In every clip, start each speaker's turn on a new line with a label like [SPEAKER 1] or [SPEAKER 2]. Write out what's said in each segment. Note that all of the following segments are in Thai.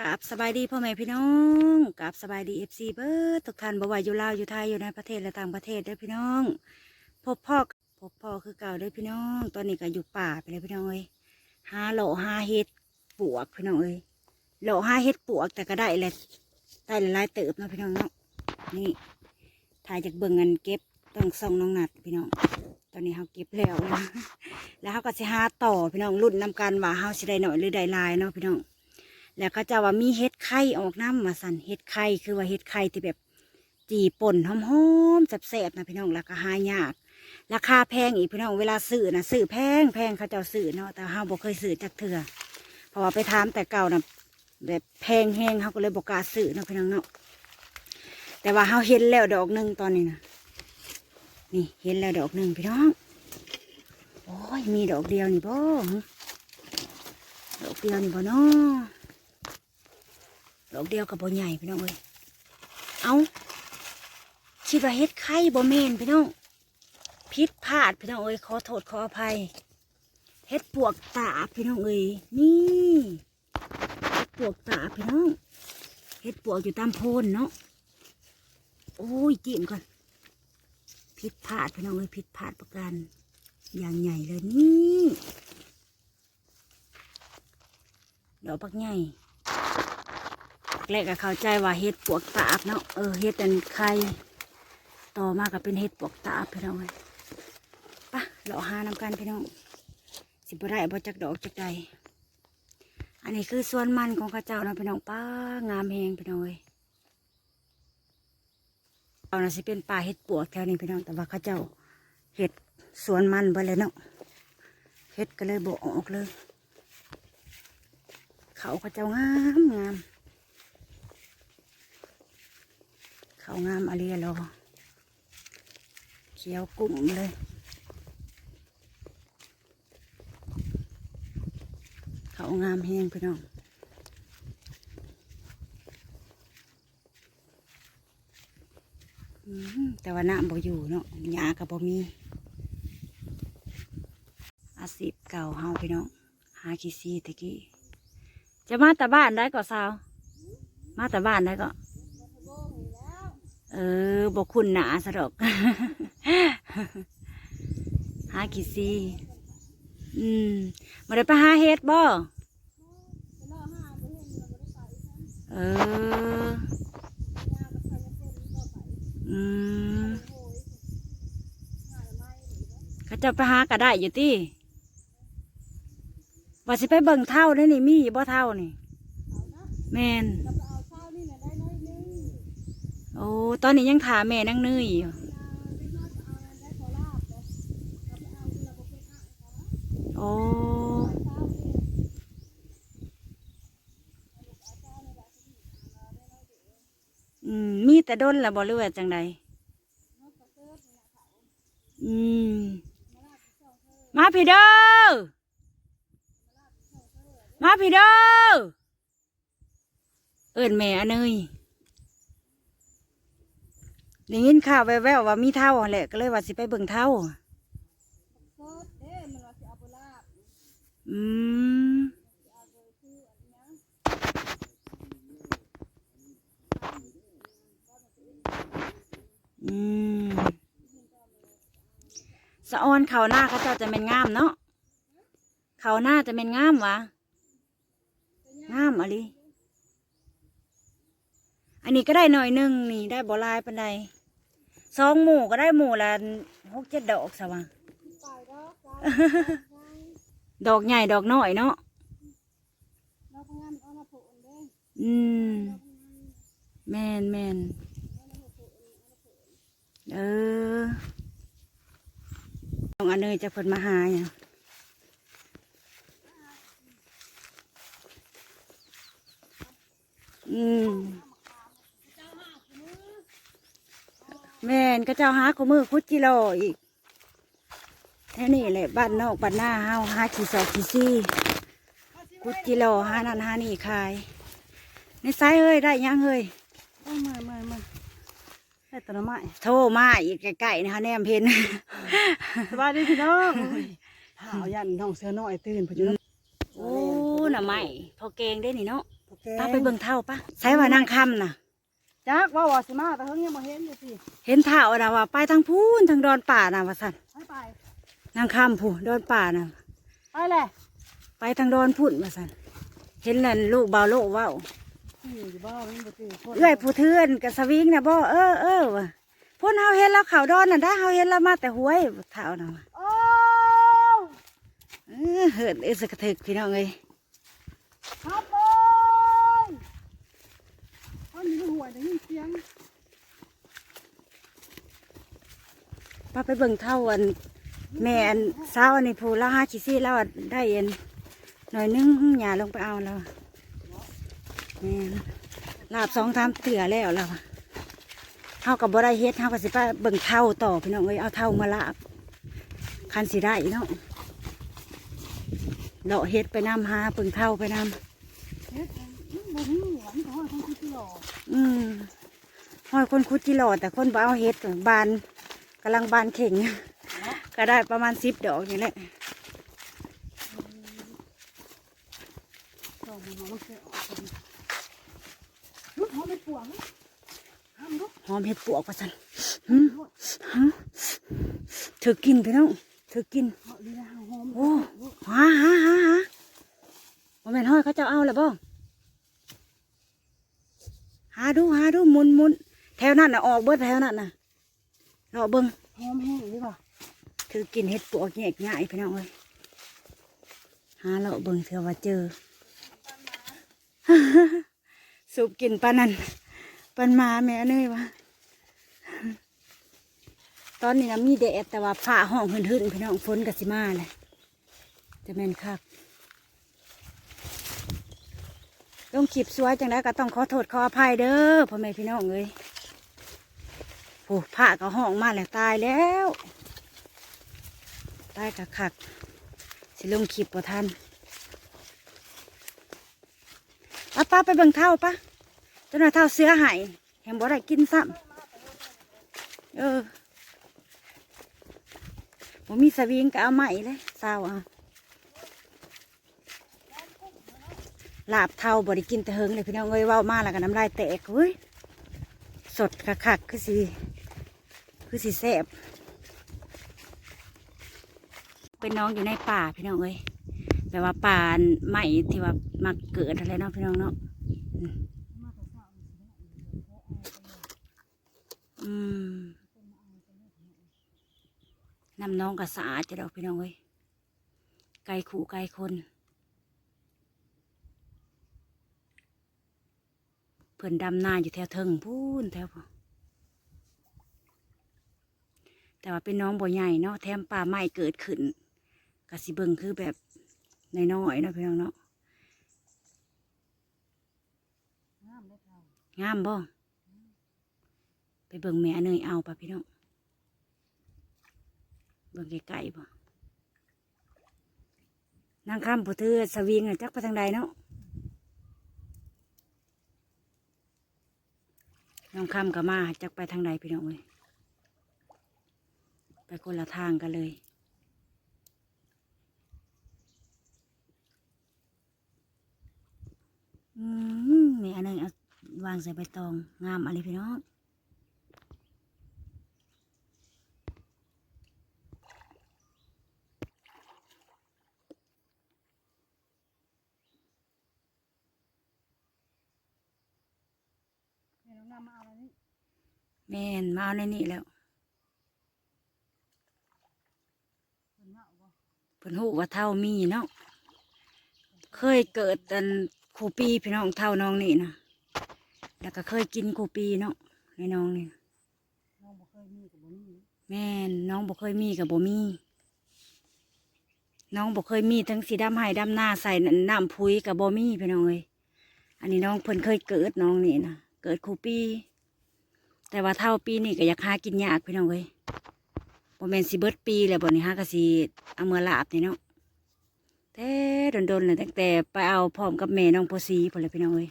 [SPEAKER 1] กับสบายดีพ่อแม่พี่น้องกับสบายดีเอฟซีเบิร์ดทุกท่านบ่ว่าอยู่ลาวอยู่ไทยอยู่ในประเทศและต่างประเทศเด้พี่น้อง พบพ่อพบพ่อคือเก่าด้อพี่น้อง ตอนนี้ก็อยู่ป่าไปเลยพี่น้องเอ้ยหาโหลหาเห็ดปวกพี่น้องเอ้ยโหลหาเห็ดปวกแต่ก็ได้แหละได้หลายเติบนาะพี่น้องเนาะนี่ถ่ายจากเบิ่งเงินเก็บต้องส่งน้องนัดพี่น้อง ตอนนี้เขาเก็บแล้วนะแล้วเขาก็สิหาต่อพี่น้องรุ่นนำกันว่าเขาสิได้หน่อยหรือได้ลายเนาะพี่น้อง แล้วก็จะว่ามีเห็ดไข่ออกน้ำมาสั่นเห็ดไข่คือว่าเห็ดไข่ที่แบบจีป่นหอมๆแซ่บๆนะพี่น้องแล้วก็หายาก ราคาแพงอีกพี่น้องเวลาซื้อนะซื้อแพงแพงเขาเจ้าซื้อเนาะแต่เฮาบ่เคยซื้อจักเถื่อเพราะว่าไปถามแต่เก่านะแบบแพงแห้งเขาก็เลยบอกกาซื้อเนาะพี่น้องเนาะแต่ว่าเฮาเห็นแล้วดอกหนึ่งตอนนี้นะนี่เห็นแล้วดอกหนึ่งพี่น้องโอ้ยมีดอกเดียวนี่บ่ดอกเดียวนี่บ่เนาะ ดอกเดียวกับบ่ใหญ่พี่น้องเอ้ยเอาคิดว่าเฮ็ดไข่บ่แม่นพี่น้องผิดพลาดพี่น้องเอ้ยขอโทษขออภัยเฮ็ดปวกตาพี่น้องเอ้ยนี่เฮ็ดปวกตาพี่น้องเฮ็ดปวกอยู่ตามโพนเนาะโอ้ยจิ้มก่อนผิดพลาดพี่น้องเอ้ยผิดพลาดประการอย่างใหญ่เลยนี่ดอกปักใหญ่ แรกก็เข้าใจว่าเห็ดปวกตาบเนาะเออเห็ดเป็นไข่ต่อมาก็เป็นเห็ดปวกตาบพี่น้องเอ้ยปะเราหาน้ำกันพี่น้อง สิบได้บ่จักดอกจักใดอันนี้คือส่วนมันของข้าเจ้านะพี่น้องป้างามแหงพี่น้องเอ้ยเอาน่ะสิเป็นป่าเห็ดปวกแถวนี้พี่น้องแต่ว่าข้าเจ้าเห็ดสวนมันไปเลยเนาะเห็ดก็เลยบออกเลย เขาข้าเจ้างามงาม เขางามอะไรรอเขียวกุ้งเลยเขางามแห้งพี่น้องแต่ว่าน้ำบ่อยู่เนาะหญ้ากับบ่มี อาชีพเก่าเฮาพี่น้องหาขี้ซีตะกี้จะมาแต่บ้านได้ก็สาว มาแต่บ้านได้ก็ เออบอกคุณหนาสะดอกหากี่ซีอืมมาได้ไปหาเฮ็ดบ่เออ อืมเขาจะไปหาก็ได้อยู่ติว่าสิไปเบิ่งเท่าได้นี่มีบ่เท่านี่ แมน โอ้ตอนนี้ยังถาแม่นั่งเนื่อยอยู่โอ้มีแต่ด้นละบ่หรือว่าจังใดอืม มาพี่เด้อ มาพี่เด้อ เอิ้นแม่อันเนย ได้ยินข่าวแว่วๆว่ามีเท่าแหละก็เลยว่าสิไปเบิ่งเท่าอืมอืมสะออนเขาหน้าเขาเจ้าจะเป็นงามเนาะเขาหน้าจะเป็นงามวะงามอะไรอันนี้ก็ได้หน่อยหนึงนี่ได้บ่ลายปันใด สองหมู่ก็ได้หมู่ละหกเจ็ดดอกสว่างดอกใหญ่ดอกน้อยเนาะอืมแมนแมนเออต้องอันเนยจะเพิ่นมาหาเนี่ยงอืม แม่นก็เจ้าหาขมือคุดจิโลอีกแค่นี้แหละบ้านนอกบ้านหน้าเฮาหาขี้สอกขี้ซี่คุดจิโลหานั่นหานี่ขายในไซเฮ้ยได้ยังเฮ้ย
[SPEAKER 2] เอามามามาได้แตหน่อไม้
[SPEAKER 1] โทรมาอีกใกล้ๆนะคะแนมเพน
[SPEAKER 2] สบายดีพี่น้องหาวยันน้องเสือน้อยตื่นพอดี
[SPEAKER 1] โอ้น่ะไม่พอเกงได้นี่เนาะ
[SPEAKER 2] พอแกง
[SPEAKER 1] ป้าไปเบิ่งเท่าปะใช้ว่านางคำน่ะ
[SPEAKER 2] จักว่าว่าสิมาแต่เฮิงยังบ่เห็นอยู่สิ
[SPEAKER 1] เห็นเท่าน่ะว่าไปทางพูนทางดอนป่าน่ะว่าสัน
[SPEAKER 2] ไปไป
[SPEAKER 1] นางคำผู้ดอนป่าน่ะ
[SPEAKER 2] ไปแหละ
[SPEAKER 1] ไปทางดอนพุ่นว่าสันเห็นนั่นลูกเบาโลกเว้า
[SPEAKER 2] ที่อยู่บ้านมันบ่ตื่นคน
[SPEAKER 1] เอื้อยผู้เทือนกับสวิงน่ะบ่เออเออว่ะพุ่นเฮาเห็นแล้วเขาดอนน่ะได้เฮาเห็นแล้วมาแต่ห้วยเท่าน่ะว่ะ
[SPEAKER 2] โอ้
[SPEAKER 1] เออเหินเออสกระถึกพี่น้องเอ้ย
[SPEAKER 2] ครับเลยอันนี้ห่วยได้ยินเสียง
[SPEAKER 1] ป้า ไปเบิ่งเท่าอัน แม่อันสาวอันนี้ผู้ละห้าขีซี่แล้วอะได้เอ็นหน่อยนึงหยาลงไปเอาแล้วแม่นลาบสองทามเตือแล้วแล้วอะเท่ากับบ่ได้เฮ็ดเท่ากับสิไปเบิ่งเท่าต่อพี่น้องเอ้ยเอาเท่ามาลาบคันสิได้เนาะเลาะเฮ็ดไปน้ำหาเบิ่งเท่าไปนำ
[SPEAKER 2] เฮ็ดมันบ่มีหวังเขาทั้งที่หล่อ
[SPEAKER 1] อืมหอยคนคุดจิหลอดแต่คนบ่เอาเฮ็ดบาน กำลังบานเข่ง ก็ได้ประมาณสิบดอกอย่างนี้แหละ
[SPEAKER 2] ดอกมันมันเคยออกกันลูกเขาไม่ปวงห้ามลูก
[SPEAKER 1] หอมเห็ดปวกว่าสันหึหึถือกินพี่น้องถือกิน
[SPEAKER 2] เขาดีนะหอม
[SPEAKER 1] โอ้หาหาหาหาว่าแม่นห้อยเขาจะเอาแล้วบ่หาดูหาดูหมุนหมุนแถวนั้นน่ะออกเบิดแถวนั้นน่ะ รอเบิ่ง
[SPEAKER 2] หอมแห้งดีป่ะ
[SPEAKER 1] ถือกินเห็ดปวกแยกง่ายพี่น้องเอ้ยหาเลาะเบิ่งเถื่อว่าเจอสูบกินปานนั้นปันมาแม่เนยวะตอนนี้นะมีแดดแต่ว่าผ้าห้องหึ่นๆพี่น้องฝนกับสิมาเลยจะแม่นคักลงขีบสวยจังไดก็ต้องขอโทษขออภัยเด้อพ่อแม่พี่น้องเอ้ยโอ้ผ้าก็ห้องมาแล้วตายแล้วตายกะคัก สิลงคลิปบ่ทันป้าป้าไปเบิ่งเท่าปะเจ้าหน้าเท่าเสื้อหายแหงบ่ได้กินซ้ำเออผมมีสวิงก็เอาใหม่เลยสาวเอาลาบเท่าบ่ได้กินแต่เฮิงเลยพี่น้องเอ้ยว้ามาแล้วก็น้ำลายแตกเฮ้ยสดคักๆคือสิ คือสิแซ่บเป็นน้องอยู่ในป่าพี่น้องเอ้ยแบบว่าป่าใหม่ที่ว่ามาเกิดอะไรเนาะพี่น้องเนาะอืมน้ำน้องก็สะอาจะดอกพี่น้องเอ้ยไก่ขู่ไก่คนเพื่อนดำนาอยู่แถวเทิงพูนแถวพู้น แต่ว่าเป็นน้องบ่ใหญ่เนาะแถมป่าใหม่เกิดขึ้นกสิเบิงคือแบบน้อยๆเนาะพี่น้องเนาะ
[SPEAKER 2] น้ำได้เท่างา
[SPEAKER 1] มบ่ไปเบิ่งแม่เนยเอาปะพี่น้องเบิ่งไกลๆบ่นางคำผู้เทือสวิงน่ะจักไปทางใดเนาะน้องคำก็มาจักไปทางใดพี่น้องเอ้ย ไปคนละทางกันเลยอืมนี่อันนึงเอาวางใส่ใบตองงามอะไรพี่น้อง
[SPEAKER 2] เดี๋ยวน้ำมาเอาอะไรนี่
[SPEAKER 1] แม่นมาเอาในนี่แล้ว
[SPEAKER 2] คนเงาบ่
[SPEAKER 1] เพิ่นหูว่าเท่ามีเนาะเคยเกิดอันคูปีพี่น้องเท่าน้องนี่นะแล้วก็เคยกินคูปีเนาะในน้องนี่
[SPEAKER 2] น้องบ่เคยมีกับบ่มี
[SPEAKER 1] แม่น้องบ่เคยมีกับบ่มี น้องบ่เคยมีทั้งสีดำไหดำหน้าใส่น้ำพุยกับบ่มีพี่น้องเอ้ยอันนี้น้องเพิ่นเคยเกิดน้องนี่นะเกิดคูปีแต่ว่าเท่าปีนี่ก็อยากหากินยากพี่น้องเอ้ย บ่แม่นสิเบิดปีแล้วบ่นี่ฮะก็สิเอามือลาบนี่เนาะแต่โดนๆเลยตั้งแต่ไปเอาพร้อมกับแม่น้องโพสีพุ่นเลยพี่น้องเอ้ย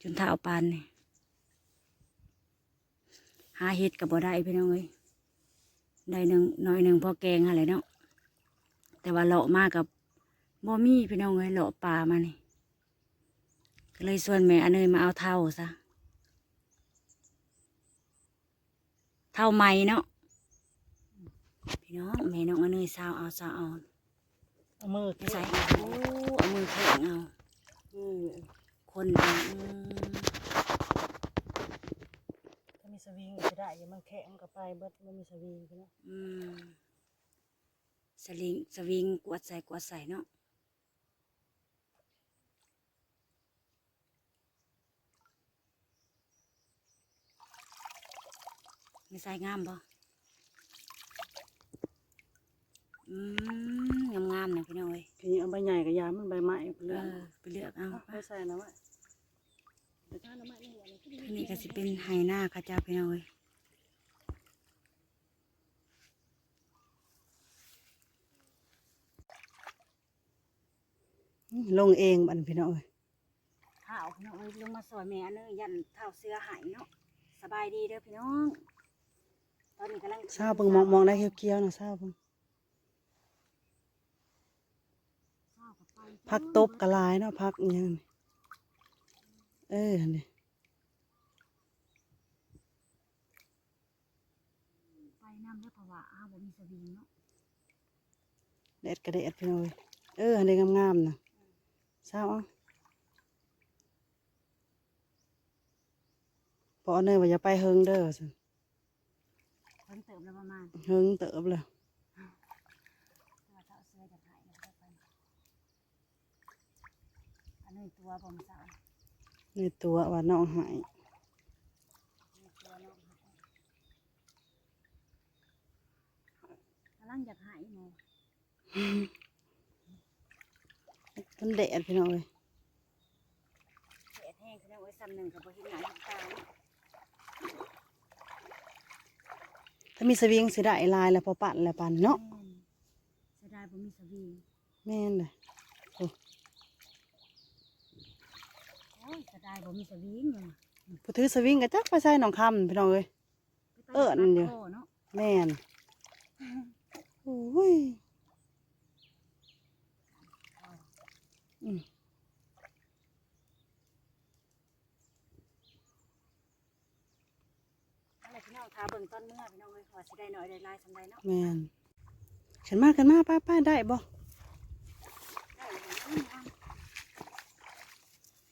[SPEAKER 1] จนเท่าปานนี่หาเห็ดกับบ่ได้พี่น้องเอ้ยได้หนึ่งน้อยหนึ่งพอแกงอะไรเนาะแต่ว่าเลาะมากกับบ่มีพี่น้องเอ้ยเลาะป่ามานี่ก็เลยส่วนแม่อันเนยมาเอาเท่าซะ เท่าไหมเนาะพี่น้องแม่น้องอันเนยสาวเอาสาวเอา
[SPEAKER 2] เอามือ
[SPEAKER 1] ไม่ใส่โอ้เอามือแข็งเอา
[SPEAKER 2] อืม
[SPEAKER 1] คนเอาอืม
[SPEAKER 2] ถ้ามีสวิงก็จะได้อย่ามันแข็งก็ไปเบิดมันมีสวิงพี่น้อง
[SPEAKER 1] อืมสลิงสวิงกวดใส่กวดใส่เนาะ ไม่ใส่งามบ่อืมงามงามๆนะพี่น้องเอ้ย
[SPEAKER 2] ทีนี้เอาใบใหญ่กับยามันใบไม้ไป
[SPEAKER 1] เอ
[SPEAKER 2] เลือก
[SPEAKER 1] อไปเลือกเอา
[SPEAKER 2] เอาไปใส่น้ำไม้ไปทานน้ำไม้นี่อะไรที่
[SPEAKER 1] ทีนี้ก็สิเป็นไฮหน้าข้าเจ้าพี่น้องเอ้ย
[SPEAKER 2] ลงเองบัดนพี่น้องเอ้ย
[SPEAKER 1] ข้าวพี่น้องเอ้ยลงมาสวยแม่เนยยันเท้าเสื้อหายเนาะสบายดีเด้อพี่น้อง ตอนนี้กำลัง
[SPEAKER 2] เศร้าเบิ่งมองมองได้เคี้ยวๆนะเศร้าเบิ่งพักตบกระลายเนาะพักอิหยังนี่เออนี่
[SPEAKER 1] ไปน้ำเด้อเพราะว่าอ้าวบ่มีสวิงเนาะ
[SPEAKER 2] แดดกระเดดพี่น้องเอ้ยเอออันนี้งามๆนะเศร้าเอาพอเนยว่าจะไปเฮิงเด้อสิ
[SPEAKER 1] เพิ่งเติมแล้วประมาณ
[SPEAKER 2] เฮิงเติบเลย
[SPEAKER 1] ตัวเท้าเสื้อจะหายแล้วก็ไปอันนี้ตัวผมสาว
[SPEAKER 2] ในตัวว่าน้องหาย
[SPEAKER 1] นี่ตัวน้องหายกำลังอยากหายแม่
[SPEAKER 2] มันแดดพี่น้องเอ้ย
[SPEAKER 1] แดดแห้งพี่น้องเอ้ยซ้ำหนึ่งกับบ่เห็นหน้าเห็นตาเนาะ
[SPEAKER 2] ถ้ามีสวิงสิได้ลายแล้วพอปั่นแล้วปั่นเนาะ
[SPEAKER 1] แม่นเสียดายบ่มีสวิง
[SPEAKER 2] แม่นเลย
[SPEAKER 1] โอ้ยเสียดายบ่มีสวิงเนี่ย
[SPEAKER 2] ผู้ถือสวิงก็จักไปใส่หนองคำพี่น้องเอ้ย เอิ้นอยู่
[SPEAKER 1] โเนาะ
[SPEAKER 2] แม่นโอ้ยอืม
[SPEAKER 1] อะไรพี่น้องทาเบิ่งต้นเมื่อพี่น้องเอ้ยว่าสิได้หน่อยได้หลายสำใดเนาะ
[SPEAKER 2] แม่นฉันมากันมาป้าป้าได้บ่
[SPEAKER 1] ได้อยู่นี่เอา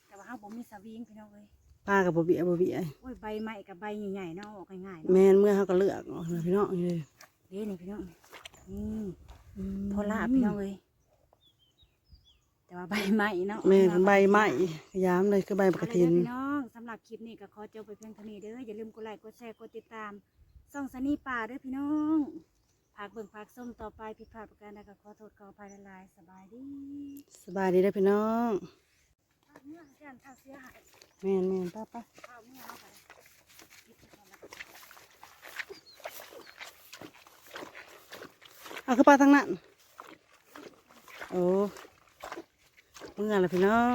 [SPEAKER 1] แต่ว่าเฮาบ่มีสวิงพี่น้องเอ้ย
[SPEAKER 2] ป้ากับบ่เบียบ่เบีย
[SPEAKER 1] โอ้ยใบไม้กับใบใหญ่ๆเนาะออกง่ายๆเนาะ
[SPEAKER 2] แม่นเมื่อเขาก็เลือกออกนะพี่น้องเลย
[SPEAKER 1] เด้นี่พี่น้องนี่พอลาบพี่น้องเอ้ย แต่ว่าใบไม้เนาะ
[SPEAKER 2] แม่นใบไม้ยามเลยคือใบป
[SPEAKER 1] เอา
[SPEAKER 2] ก
[SPEAKER 1] เลย
[SPEAKER 2] ติ
[SPEAKER 1] เด้
[SPEAKER 2] น
[SPEAKER 1] อพี่น้องสำหรับคลิปนี้ก็ขอจบไปเพียงเท่านี้เด้ออย่าลืมกดไลค์กดแชร์กดติดตามส่องสนีป่าเด้อพี่น้องผากเบิ่งผากส้มต่อไปผิดพลาดประการใดก็ขอโทษขออภัยหลายๆสบายดี
[SPEAKER 2] สบายดีเด้อพี่น้อง
[SPEAKER 1] ข้าวเมื่อแก่นข้าวเสียหาย
[SPEAKER 2] แม่นแม่นป้าป้า
[SPEAKER 1] ข้าวเมื่อเอาไปคิดไปก่อนแล้วกัน
[SPEAKER 2] เอาคือป้าทั้งนั้น โอ้ เมื่อละพี่น้อง